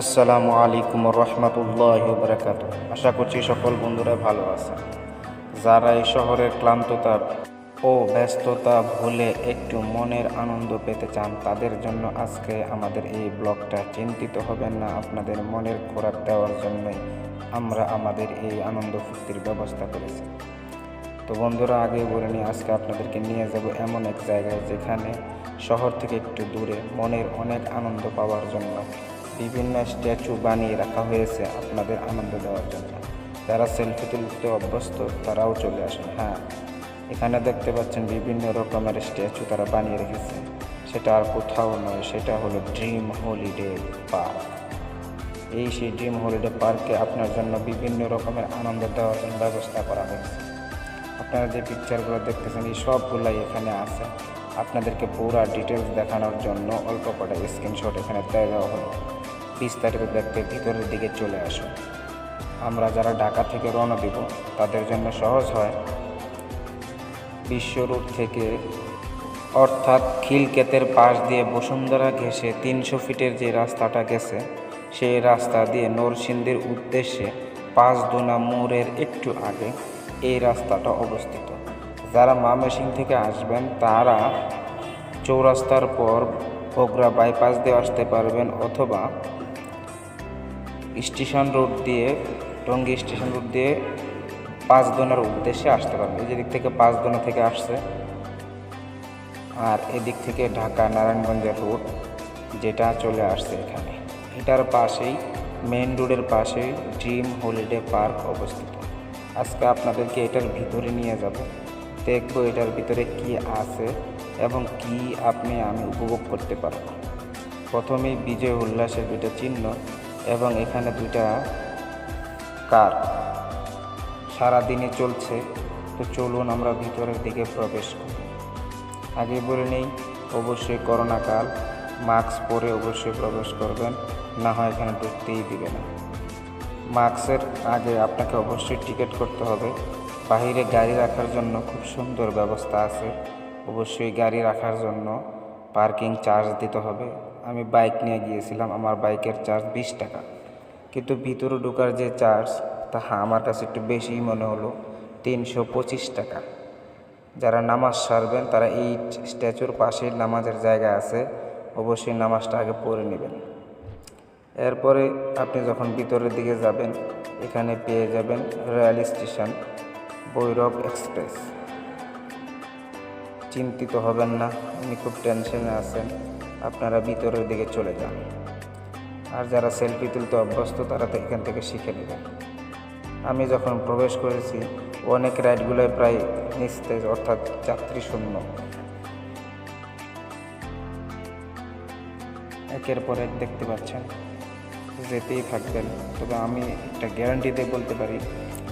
আসসালামু আলাইকুম রহমতুল্লাহ বরকাত আশা করছি সকল বন্ধুরা ভালো আছে যারা এই শহরের ক্লান্ততা ও ব্যস্ততা ভুলে একটু মনের আনন্দ পেতে চান, তাদের জন্য আজকে আমাদের এই ব্লগটা চিন্তিত হবেন না, আপনাদের মনের খোরাক দেওয়ার জন্যই আমরা আমাদের এই আনন্দ ফুর্তির ব্যবস্থা করেছি। তো বন্ধুরা, আগে বলে নিয়ে আজকে আপনাদেরকে নিয়ে যাব এমন এক জায়গায় যেখানে শহর থেকে একটু দূরে মনের অনেক আনন্দ পাওয়ার জন্য। বিভিন্ন স্ট্যাচু বানিয়ে রাখা হয়েছে আপনাদের আনন্দ দেওয়ার জন্য। যারা সেলফি তুলতে অভ্যস্ত, তারাও চলে আসেন। হ্যাঁ এখানে দেখতে পাচ্ছেন বিভিন্ন রকমের স্ট্যাচু তারা বানিয়ে রেখেছে। সেটা আর কোথাও নয়, সেটা হলো ড্রিম হলিডে পার্ক এই সেই ড্রিম হলিডে পার্কে আপনার জন্য বিভিন্ন রকমের আনন্দ দেওয়ার জন্য ব্যবস্থা করা হয়েছে। আপনারা যে পিকচারগুলো দেখতেছেন, এই সবগুলাই এখানে আছে। আপনাদেরকে পুরা ডিটেলস দেখানোর জন্য অল্প কটা স্ক্রিনশট এখানে দেওয়া হলো। বিস্তারিত দেখতে ভিতরের দিকে চলে আসুন। আমরা যারা ঢাকা থেকে রওনা দিব, তাদের জন্য সহজ হয়। বিশ্ব থেকে, অর্থাৎ খিলকেতের পাশ দিয়ে বসুন্ধরা ঘেঁষে তিনশো ফিটের যে রাস্তাটা গেছে, সেই রাস্তা দিয়ে নরসিংদীর উদ্দেশ্যে পাঁচ দোনা মোড়ের একটু আগে এই রাস্তাটা অবস্থিত। যারা মামেসিং থেকে আসবেন, তারা চৌরাস্তার পর বগুড়া বাইপাস দিয়ে আসতে পারবেন অথবা স্টেশন রোড দিয়ে, টঙ্গী স্টেশন রোড দিয়ে পাঁচদোনার উদ্দেশ্যে আসতে পারবে। এই দিক থেকে পাঁচদোনা থেকে আসছে। আর এদিক থেকে ঢাকা নারায়ণগঞ্জের রোড যেটা চলে আসছে এখানে। এটার পাশেই মেন রোডের পাশেই ড্রিম হলিডে পার্ক অবস্থিত। আজকে আপনাদেরকে এটার ভিতরে নিয়ে যাব। দেখব এটার ভিতরে কি আছে এবং কি আপনি আমি উপভোগ করতে পারব। প্রথমেই বিজয় উল্লাসের দুইটা চিহ্ন। এবং এখানে দুইটা কার সারাদিনই চলছে। তো চলুন আমরা ভিতরের দিকে প্রবেশ করি। আগে বলে নেই, অবশ্যই করোনাকাল মাস্ক পরে অবশ্যই প্রবেশ করবেন, না হয় এখানে ঢুকতেই দিবে না। মাস্কের আগে আপনাকে অবশ্যই টিকিট করতে হবে। বাহিরে গাড়ি রাখার জন্য খুব সুন্দর ব্যবস্থা আছে। অবশ্যই গাড়ি রাখার জন্য পার্কিং চার্জ দিতে হবে। আমি বাইক নিয়ে গিয়েছিলাম, আমার বাইকের চার্জ বিশ টাকা। কিন্তু ভিতরে ঢোকার যে চার্জ তাহা আমার কাছে একটু বেশিই মনে হলো, তিনশো পঁচিশ টাকা। যারা নামাজ সারবেন, তারা এই স্ট্যাচুর পাশে নামাজের জায়গা আছে, অবশ্যই নামাজটা আগে পড়ে নেবেন। এরপরে আপনি যখন ভিতরের দিকে যাবেন, এখানে পেয়ে যাবেন রেল স্টেশন ভৈরব এক্সপ্রেস চিন্তিত হবেন না উনি খুব টেনশনে আছেন। আপনারা ভিতরের দিকে চলে যান। আর যারা সেলফি তুলতে অভ্যস্ত, তারা তো এখান থেকে শিখে নেবেন আমি যখন প্রবেশ করেছি, অনেক রাইডগুলোই প্রায় নিস্তেজ, অর্থাৎ যাত্রী শূন্য। একের পর এক দেখতে পাচ্ছেন, যেতেই থাকবেন। তবে আমি একটা গ্যারান্টি দিয়ে বলতে পারি,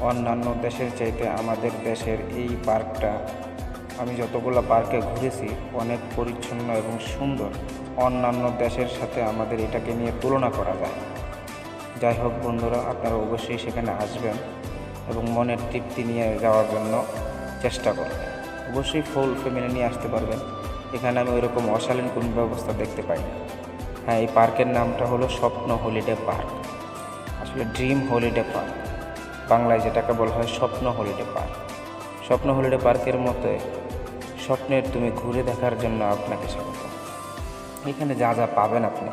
অন্যান্য দেশের চাইতে আমাদের দেশের এই পার্কটা আমি যতগুলো পার্কে ঘুরেছি, অনেক পরিচ্ছন্ন এবং সুন্দর। অন্যান্য দেশের সাথে আমাদের এটাকে নিয়ে তুলনা করা যায়। যাই হোক বন্ধুরা, আপনারা অবশ্যই সেখানে আসবেন এবং মনের তৃপ্তি নিয়ে যাওয়ার জন্য চেষ্টা করবেন। অবশ্যই ফুল ফ্যামিলি নিয়ে আসতে পারবেন। এখানে আমি ওইরকম অশালীন কোনো ব্যবস্থা দেখতে পাই না। হ্যাঁ এই পার্কের নামটা হলো স্বপ্ন হলিডে পার্ক। আসলে ড্রিম হলিডে পার্ক। বাংলায় যেটাকে বলা হয় স্বপ্ন হলিডে পার্ক। স্বপ্ন হলিডে পার্কের মতো স্বপ্নের তুমি ঘুরে দেখার জন্য আপনাকে এখানে যা যা পাবেন আপনি।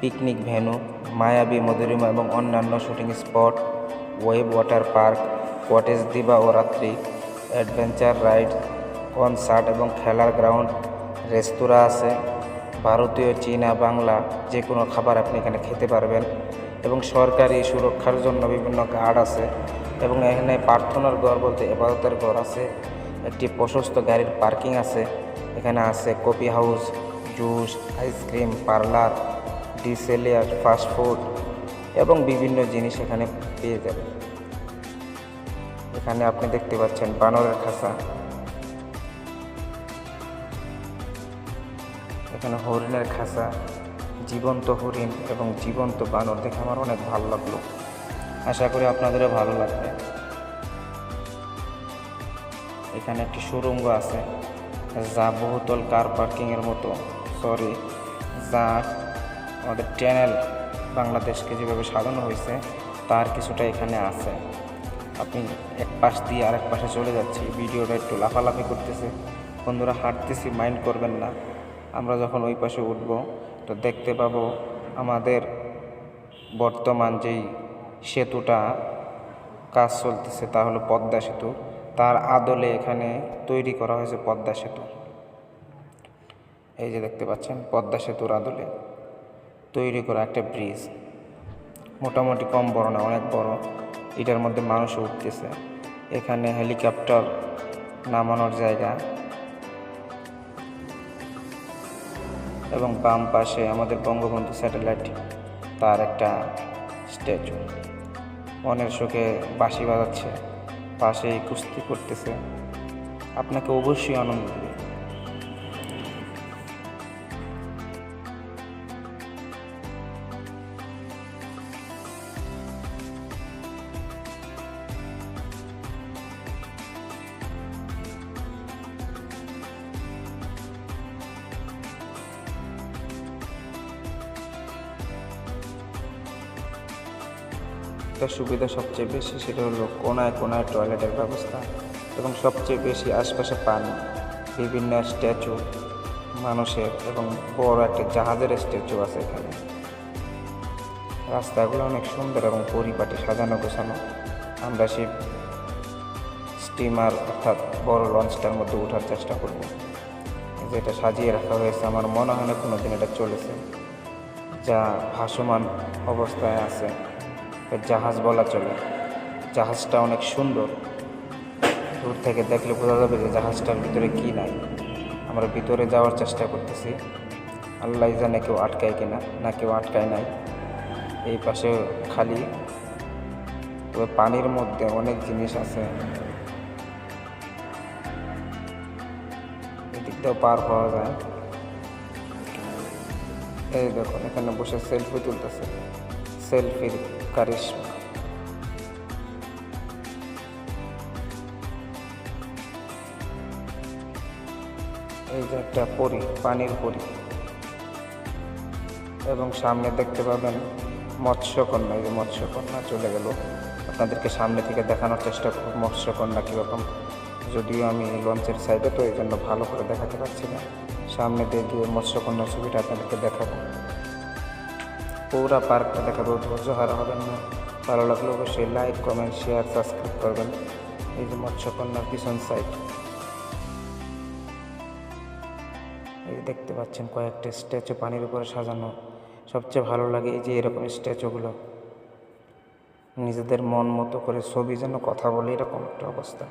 পিকনিক ভেন্যু মায়াবী মধুরিমা এবং অন্যান্য shooting spot, wave water park, cottage দিবা ও রাত্রি, অ্যাডভেঞ্চার রাইড, কনসার্ট এবং খেলার গ্রাউন্ড, রেস্তোরাঁ আছে, ভারতীয়, চীনা, বাংলা যে কোনো খাবার আপনি এখানে খেতে পারবেন এবং সরকারি সুরক্ষার জন্য বিভিন্ন গার্ড আছে এবং এখানে প্রার্থনার ঘর বলতে এবাদতের ঘর আছে, একটি প্রশস্ত গাড়ির পার্কিং আছে, এখানে আছে coffee house juice, ice cream, parlour, ডিসেলিয়ার fast food এবং বিভিন্ন জিনিস এখানে পেয়ে যাবেন। এখানে আপনি দেখতে পাচ্ছেন বানরের খাঁচা এখানে হরিণের খাঁচা জীবন্ত হরিণ এবং জীবন্ত বানর দেখে আমার অনেক ভালো লাগল। আশা করি আপনাদেরও ভালো লাগবে। এখানে একটি সুরঙ্গ আছে, যা বহুতল কার পার্কিংয়ের মতো। সরি, যা আমাদের চ্যানেল বাংলাদেশকে যেভাবে সাজানো হয়েছে, তার কিছুটা এখানে আছে। আপনি এক পাশ দিয়ে আরেক পাশে চলে যাচ্ছি, ভিডিওটা একটু লাফালাফি করতেছে। বন্ধুরা, হাঁটতেছি, মাইন্ড করবেন না। আমরা যখন ওই পাশে উঠব, তো দেখতে পাবো আমাদের বর্তমান যেই সেতুটা কাজ চলতেছে, তা হলো পদ্মা সেতু। তার আদলে এখানে তৈরি করা হয়েছে পদ্মা সেতু। এই যে দেখতে পাচ্ছেন, পদ্মা সেতুর আদলে তৈরি করা একটা ব্রিজ মোটামুটি কম বড় না, অনেক বড়। এটার মধ্যে মানুষ উঠতেছে। এখানে হেলিকপ্টার নামানোর জায়গা এবং বাম পাশে আমাদের বঙ্গবন্ধু স্যাটেলাইট তার একটা স্ট্যাচু মনের শোকে বাঁশি বাজাচ্ছে, পাশেই কুস্তি করতেছে। আপনাকে অবশ্যই আনন্দ দেবে। সুবিধা সবচেয়ে বেশি সেটা হলো কোনায় কোনায় টয়লেটের ব্যবস্থা এবং সবচেয়ে বেশি আশপাশে পানি, বিভিন্ন স্ট্যাচু মানুষের এবং বড় একটা জাহাজের স্ট্যাচু আছে এখানে। রাস্তাগুলো অনেক সুন্দর এবং পরিপাটি, সাজানো গোছানো। আমরা সেই স্টিমার অর্থাৎ বড় লঞ্চটার মধ্যে ওঠার চেষ্টা করব। যেটা সাজিয়ে রাখা হয়েছে, আমার মনে হয় না কোনো দিন এটা চলেছে। যা ভাসমান অবস্থায় আছে। জাহাজ বলা চলে। জাহাজটা অনেক সুন্দর। দূর থেকে দেখলে বোঝা যাবে যে জাহাজটার ভিতরে কি নাই। আমরা ভিতরে যাওয়ার চেষ্টা করতেছি। আল্লাহ জানে কেউ আটকায় কিনা, না কেউ আটকায় নাই। এই পাশে খালি। তবে পানির মধ্যে অনেক জিনিস আছে। এদিকটাও পার হওয়া যায়। এই দেখুন, এখানে বসে সেলফি তুলতেছে। সেলফির কারিশমা এই যে একটা পরি, পানির পরি। এবং সামনে দেখতে পাবেন মৎস্যকন্যা, এই যে মৎস্যকন্যা চলে গেল। আপনাদেরকে সামনে থেকে দেখানোর চেষ্টা করব মৎস্যকন্যা কীরকম। যদিও আমি লঞ্চের সাইডে তো এই জন্য ভালো করে দেখাতে পারছি না। সামনে দিয়ে গিয়ে মৎস্যকন্যার ছবিটা আপনাদেরকে দেখাবো। পুরা পার্কটা দেখাবো ধৈর্য হবেন না। ভালো লাগলে অবশ্যই লাইক কমেন্ট শেয়ার সাবস্ক্রাইব করবেন। এই যে মৎস্যকন্যার পিছন সাইড এই দেখতে পাচ্ছেন কয়েকটা স্ট্যাচু পানির উপরে সাজানো। সবচেয়ে ভালো লাগে এই যে এরকম স্ট্যাচুগুলো নিজেদের মন মতো করে ছবি যেন কথা বলে, এরকম একটা অবস্থা।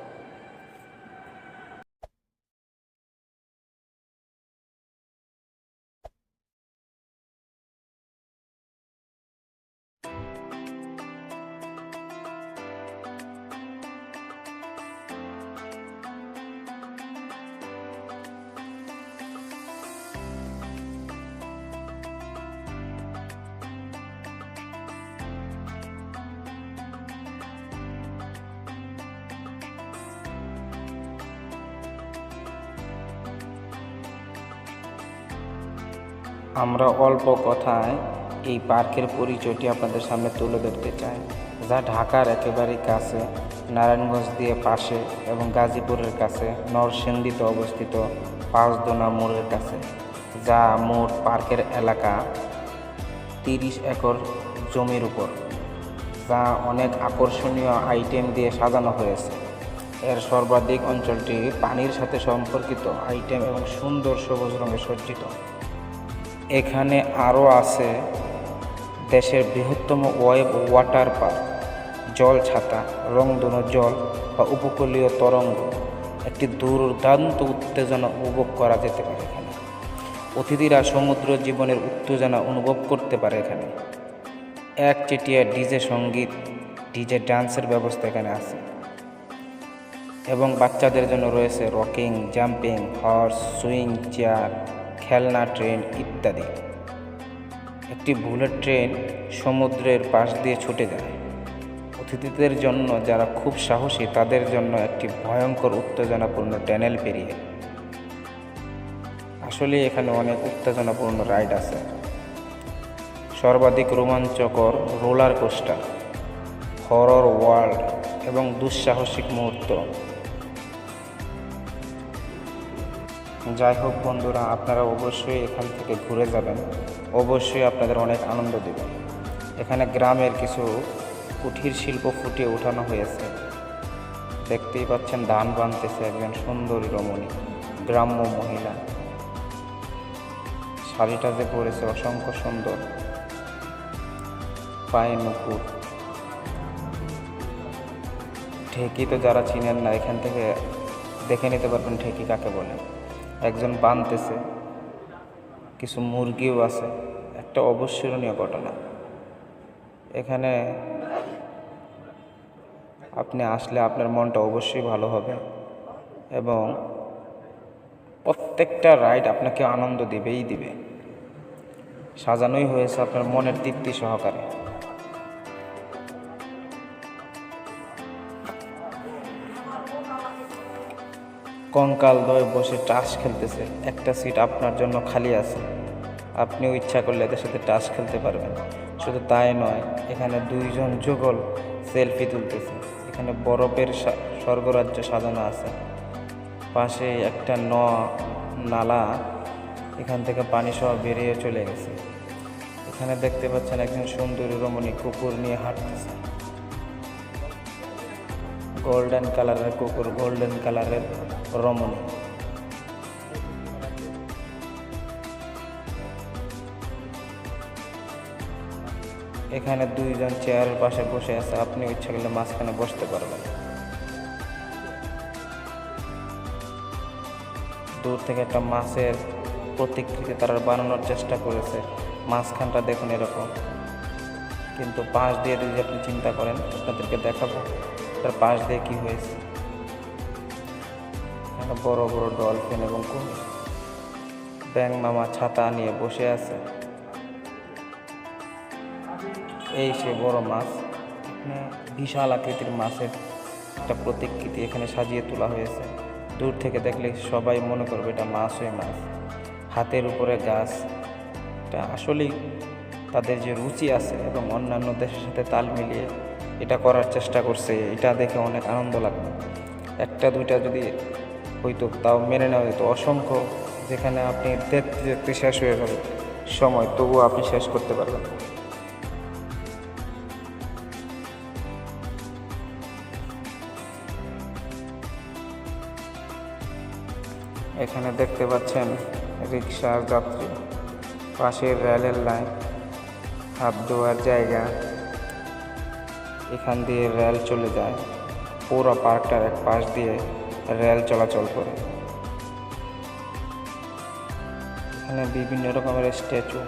আমরা অল্প কথায় এই পার্কের পরিচয়টি আপনাদের সামনে তুলে ধরতে চাই। যা ঢাকার একেবারেই কাছে, নারায়ণগঞ্জ দিয়ে পাশে এবং গাজীপুরের কাছে, নরসিংদীতে অবস্থিত পাঁচদোনা মোড়ের কাছে, যা মোট পার্কের এলাকা তিরিশ একর জমির উপর, যা অনেক আকর্ষণীয় আইটেম দিয়ে সাজানো হয়েছে। এর সর্বাধিক অঞ্চলটি পানির সাথে সম্পর্কিত আইটেম এবং সুন্দর সবুজ রঙে সজ্জিত। এখানে আরও আছে দেশের বৃহত্তম ওয়েব ওয়াটার পার্ক, জল ছাতা রংধনু জল বা উপকূলীয় তরঙ্গ। একটি দুর্দান্ত উত্তেজনা উপভোগ করা যেতে পারে এখানে। অতিথিরা সমুদ্র জীবনের উত্তেজনা অনুভব করতে পারে এখানে। এক চেটিয়া ডিজে সংগীত, ডিজে ডান্সের ব্যবস্থা এখানে আছে। এবং বাচ্চাদের জন্য রয়েছে rocking, jumping, horse, swing, chair. খেলনা, ট্রেন ইত্যাদি। একটি বুলেট ট্রেন সমুদ্রের পাশ দিয়ে ছুটে যায়। অতিথিদের জন্য যারা খুব সাহসী, তাদের জন্য একটি ভয়ঙ্কর উত্তেজনাপূর্ণ ট্যানেল পেরিয়ে। আসলে এখানে অনেক উত্তেজনাপূর্ণ রাইড আছে। সর্বাধিক রোমাঞ্চকর রোলার কোস্টার, হরর ওয়ার্ল্ড এবং দুঃসাহসিক মুহূর্ত। যাই হোক বন্ধুরা, আপনারা অবশ্যই এখান থেকে ঘুরে যাবেন। অবশ্যই আপনাদের অনেক আনন্দ দেবে। এখানে গ্রামের কিছু কুঠির শিল্প ফুটিয়ে ওঠানো হয়েছে। দেখতেই পাচ্ছেন, ধান বানতেছে একজন সুন্দরী রমণী, গ্রাম্য মহিলা। শাড়িটা যে পরেছে অসংখ্য সুন্দর। পায়ে নুপুর। ঢেকি তো যারা চিনেন না, এখান থেকে দেখে নিতে পারবেন ঢেকি কাকে বলে। একজন বানতেছে, কিছু মুরগিও আছে, একটা অবিস্মরণীয় ঘটনা। এখানে আপনি আসলে আপনার মনটা অবশ্যই ভালো হবে এবং প্রত্যেকটা রাইড আপনাকে আনন্দ দিবেই দিবে। সাজানোই হয়েছে আপনার মনের তৃপ্তি সহকারে। কঙ্কাল দয় বসে টাস খেলতেছে। একটা সিট আপনার জন্য খালি আছে। আপনিও ইচ্ছা করলে এদের সাথে টাস খেলতে পারবেন। শুধু তাই নয়, এখানে দুইজন যুগল সেলফি তুলতেছে। এখানে বরফের স্বর্গরাজ্য সাজানো আছে। পাশে একটা ন নালা, এখান থেকে পানি সহ বেরিয়ে চলে গেছে। এখানে দেখতে পাচ্ছেন একজন সুন্দরী রমণী কুকুর নিয়ে হাঁটতেছে। গোল্ডেন কালারের কুকুর গোল্ডেন কালারের রমণী। এখানে দুইজন চেয়ারের পাশে বসে আছে, আপনি ইচ্ছা করলে মাঝখানে বসতে পারবেন। দূর থেকে একটা মাছের প্রতিকৃতি তারা বানানোর চেষ্টা করেছে। মাঝখানটা দেখুন এরকম। কিন্তু পাশ দিয়ে যদি আপনি চিন্তা করেন, আপনাদেরকে দেখাবো, তার পাশ দিয়ে কি হয়েছে। বড় বড় ডলফিন এবং কুমির। ব্যাং মামা ছাতা নিয়ে বসে আছে। এই সে বড় মাছ। এখানে বিশাল আকৃতির মাছের একটা প্রতিকৃতি এখানে সাজিয়ে তোলা হয়েছে। দূর থেকে দেখলে সবাই মনে করবে এটা মাছ হয়ে মাছ। হাতের উপরে গাছ। এটা আসলেই তাদের যে রুচি আছে এবং অন্যান্য দেশের সাথে তাল মিলিয়ে এটা করার চেষ্টা করছে, এটা দেখে অনেক আনন্দ লাগবে একটা দুইটা যদি হইতো তাও মেনে নেওয়া যেত। অসংখ্য, যেখানে আপনি দেখতে দেখতে শেষ হয়ে যাবে সময়, তবুও আপনি শেষ করতে পারবেন। এখানে দেখতে পাচ্ছেন রিক্সার যাত্রী। পাশের রেলের লাইন, হাত ধোয়ার জায়গা। এখান দিয়ে রেল চলে যায়। পুরো পার্কটার এক পাশ দিয়ে রেল চলাচল করে। এখানে বিভিন্ন রকমের স্ট্যাচু।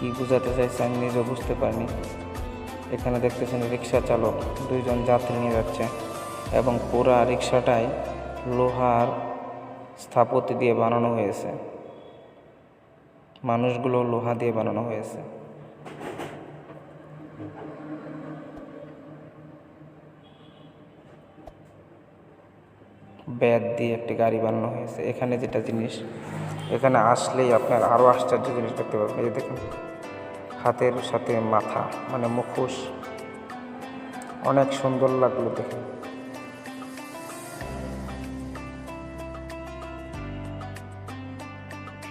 কি বোঝাতে চাইছে আমি নিজেও বুঝতে পারিনি। এখানে দেখতেছেন রিক্সা চালক, দুইজন যাত্রী নিয়ে যাচ্ছে এবং পুরা রিক্সাটাই লোহার স্থাপত্য দিয়ে বানানো হয়েছে। মানুষগুলো লোহা দিয়ে বানানো হয়েছে। ব্যাট দিয়ে একটি গাড়ি বানানো হয়েছে। এখানে যেটা জিনিস, এখানে আসলেই আপনার আরও আশ্চর্য জিনিস দেখতে পাবেন। এই দেখুন, হাতের সাথে মাথা মানে মুখোশ। অনেক সুন্দর লাগল দেখে।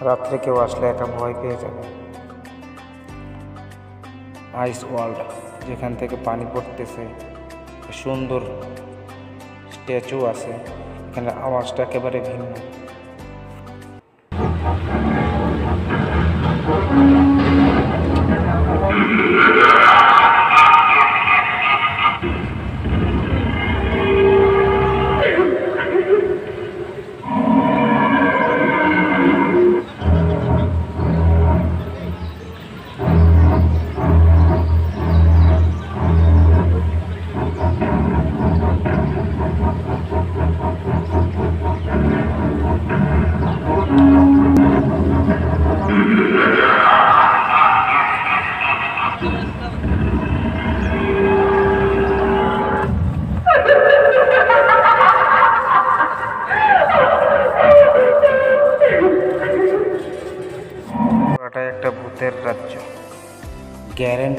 রাত্রে কেউ আসলে একা ভয় পেয়ে যাবে। আইস ওয়ার্ল্ড যেখান থেকে পানি পড়তেছে। সুন্দর স্ট্যাচু আছে। এখানে আওয়াজটা একেবারে ভিন্ন।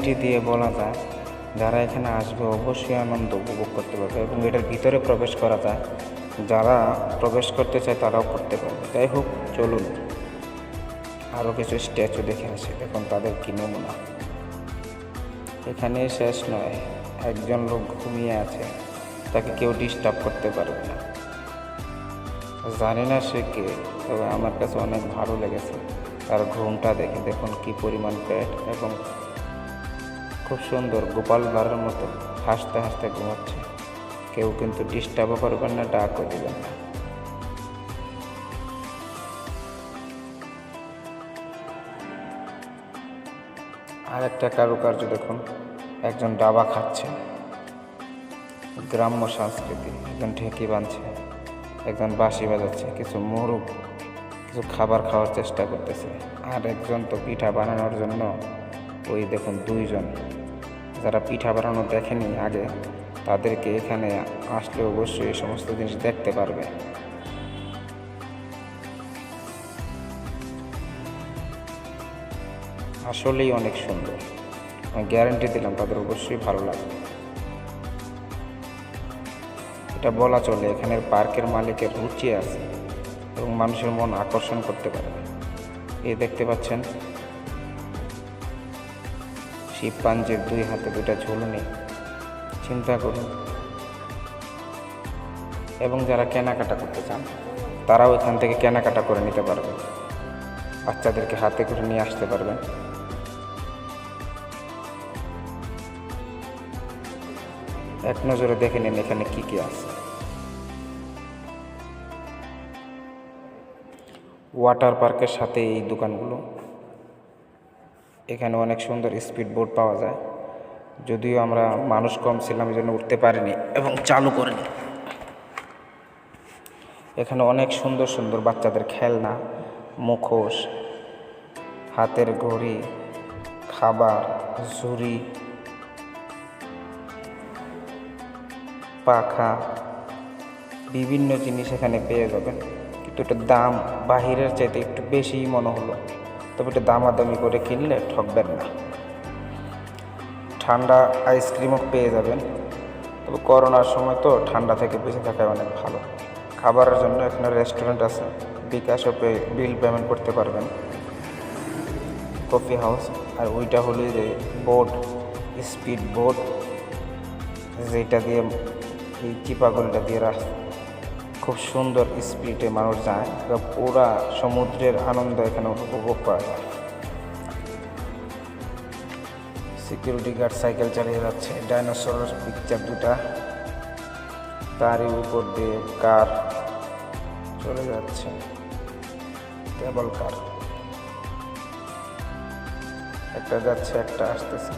গ্যারেন্টি দিয়ে বলা যায়, যারা এখানে আসবে অবশ্যই আনন্দ উপভোগ করতে পারবে এবং এটার ভিতরে প্রবেশ করা যায়। যারা প্রবেশ করতে চায় তারাও করতে পারবে। যাই হোক, চলুন। আরও কিছু স্ট্যাচু দেখে আসি। দেখুন, তাদের কী নমুনা। এখানে শেষ নয়। একজন লোক ঘুমিয়ে আছে। তাকে কেউ ডিস্টার্ব করতে পারবে না। জানি না সে কে, তবে আমার কাছে অনেক ভালো লেগেছে। তার ঘুমটা দেখে। দেখুন, কি পরিমাণ পেট এবং খুব সুন্দর গোপাল ভাড়ের মতো হাসতে হাসতে ঘুমাচ্ছে। কেউ কিন্তু ডিস্টার্বও করবেন না, ডাকও দিবেন না। আর একটা কারুকার্য দেখুন, একজন ডাবা খাচ্ছে। গ্রাম্য সংস্কৃতি, একজন ঢেঁকি বাঁধছে, একজন বাঁশি বাজাচ্ছে, কিছু মুরুগ কিছু খাবার খাওয়ার চেষ্টা করতেছে। আর একজন তো পিঠা বানানোর জন্য ওই দেখুন দুইজন। যারা পিঠা বানানো দেখেনি আগে, তাদেরকে এখানে আসলে অবশ্যই এই সমস্ত জিনিস দেখতে পারবে। আসলেই অনেক সুন্দর। আমি গ্যারান্টি দিলাম তাদের অবশ্যই ভালো লাগবে। এটা বলা চলে, এখানের পার্কের মালিকের রুচি আছে এবং মানুষের মন আকর্ষণ করতে পারবে। এই দেখতে পাচ্ছেন শিবপাঞ্জের দুই হাতে দুটা ঝুলনি, চিন্তা করুন। এবং যারা কেনাকাটা করতে চান, তারাও এখান থেকে কেনাকাটা করে নিতে পারবে বাচ্চাদেরকে হাতে করে নিয়ে আসতে পারবেন। এক নজরে দেখে নিন এখানে কি কি আছে। ওয়াটার পার্কের সাথে এই দোকানগুলো এখানে অনেক সুন্দর স্পিড বোট পাওয়া যায়। যদিও আমরা মানুষ কম ছিলাম জন্য উঠতে পারিনি এবং চালু করিনি। এখানে অনেক সুন্দর সুন্দর বাচ্চাদের খেলনা, মুখোশ, হাতের ঘড়ি, খাবার, ঝুড়ি, পাখা, বিভিন্ন জিনিস এখানে পেয়ে যাবেন। কিন্তু এটার দাম বাহিরের চাইতে একটু বেশিই মনে হলো। তবে দামাদামি করে কিনলে ঠকবেন না। ঠান্ডা আইসক্রিমও পেয়ে যাবেন। তবে করোনার সময় তো ঠান্ডা থেকে বেঁচে থাকায় অনেক ভালো। খাবারের জন্য এখানে রেস্টুরেন্ট আছে। বিকাশও পে বিল পেমেন্ট করতে পারবেন। কফি হাউস আর ওইটা হলো যে বোট স্পিড বোট যেটা দিয়ে এই চিপাগুলটা দিয়ে রাখ খুব সুন্দর স্পিডে মানুষ যায় পুরা সমুদ্রের আনন্দ এখানে উপভোগ করা যায়। সিকিউরিটি গার্ড সাইকেল চালিয়ে যাচ্ছে। ডাইনোসর পিকচার দুটা। তারই উপর দিয়ে কার চলে যাচ্ছে। কেবল কার একটা যাচ্ছে, একটা আসতেছে।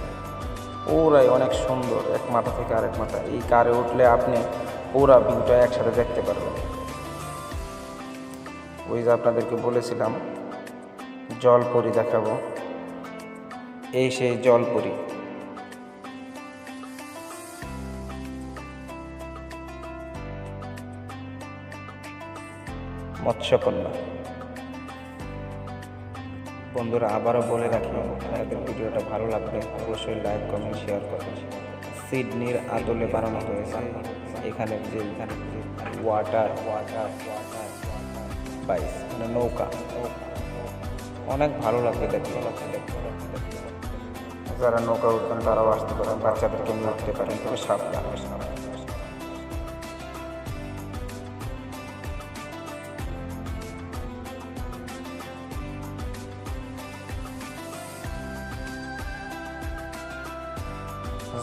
ওরাই অনেক সুন্দর। এক মাথা থেকে আরেক মাথা এই কারে উঠলে আপনি পুরা ভিউটা একসাথে দেখতে পারবেন ওই যে আপনাদেরকে বলেছিলাম, জলপরি দেখাবো। এই সেই জলপরি। মৎস্যকন্যা। বন্ধুরা, আবারও বলে রাখি আপনাদের ভিডিওটা ভালো লাগলে অবশ্যই লাইক কমেন্ট শেয়ার করবেন। সিডনির আদলে বানানো হয়েছে। এখানে যে এখানে ওয়াটার ওয়াটার ওয়াটার বাইস মানে নৌকা। অনেক ভালো লাগবে দেখতে। যারা নৌকা উঠবেন তারাও আসতে পারেন, বাচ্চাদেরকে নিয়ে উঠতে পারেন তবে সাবধান।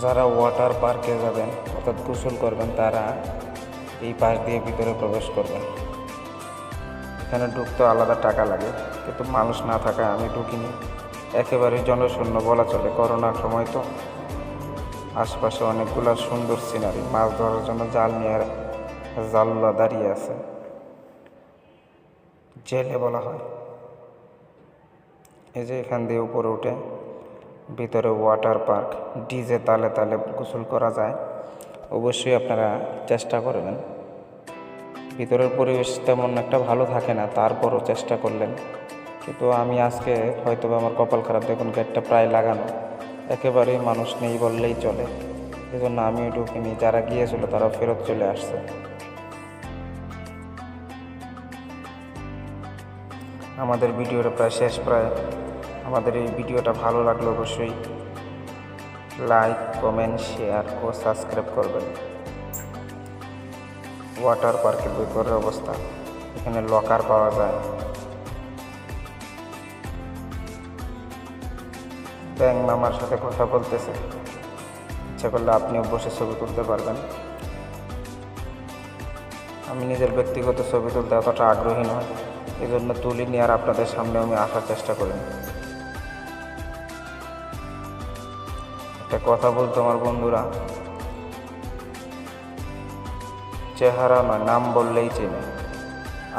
যারা ওয়াটার পার্কে যাবেন, অর্থাৎ গোসল করবেন, তারা এই পাশ দিয়ে ভিতরে প্রবেশ করবেন। এখানে ঢুকতে আলাদা টাকা লাগে, কিন্তু মানুষ না থাকায় আমি ঢুকিনি। একেবারে জনশূন্য বলা চলে, করোনার সময় তো। আশপাশে অনেকগুলো সুন্দর সিনারি মাছ ধরার জন্য জাল নিয়ে জালুলা দাঁড়িয়ে আছে। জেলে বলা হয়। এই যে এখান দিয়ে উপরে উঠে ভিতরে ওয়াটার পার্ক ডিজে তালে তালে গোসল করা যায়। অবশ্যই আপনারা চেষ্টা করবেন। ভিতরের পরিবেশ তেমন একটা ভালো থাকে না, তারপরও চেষ্টা করলেন। কিন্তু আমি আজকে হয়তো আমার কপাল খারাপ, দেখুন গেটটা প্রায় লাগানো। একেবারেই মানুষ নেই বললেই চলে। এজন্য আমিও ঢুকিনি, যারা গিয়েছিল তারা ফেরত চলে আসছে। আমাদের ভিডিওটা প্রায় শেষ, প্রায় আমাদের এই ভিডিওটা ভালো লাগলে অবশ্যই লাইক, কমেন্ট, শেয়ার ও সাবস্ক্রাইব করবেন। ওয়াটার পার্কের ভিতরের অবস্থা, এখানে লকার পাওয়া যায়। ব্যাং মামার সাথে কথা বলতেছে। ইচ্ছা করলে আপনিও বসে ছবি তুলতে পারবেন। আমি নিজের ব্যক্তিগত ছবি তুলতে অতটা আগ্রহী নয় এই জন্য নিয়ে আর আপনাদের সামনে আমি আসার চেষ্টা করিনি একটা কথা বলতো আমার বন্ধুরা। চেহারা নয়, নাম বললেই চেনে।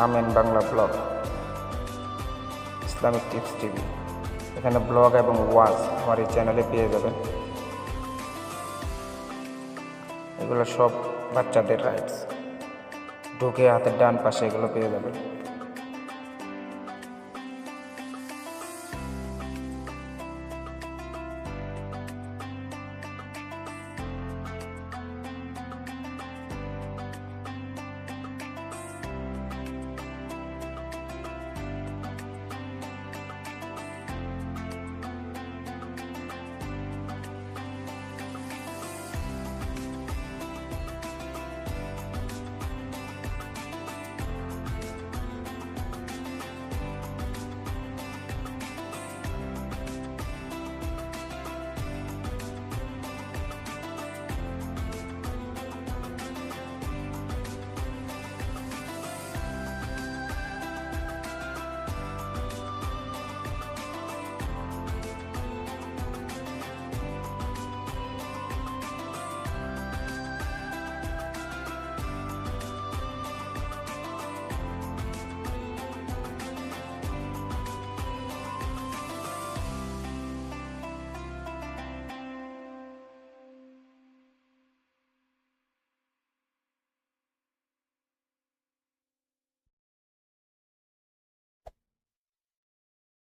Amen Bangla blog. Islamic tips TV. এখানে ব্লগ এবং ওয়াজ আমার এই চ্যানেলে পেয়ে যাবেন। এগুলো সব বাচ্চাদের রাইটস ঢুকে হাতের ডান পাশে এগুলো পেয়ে যাবেন।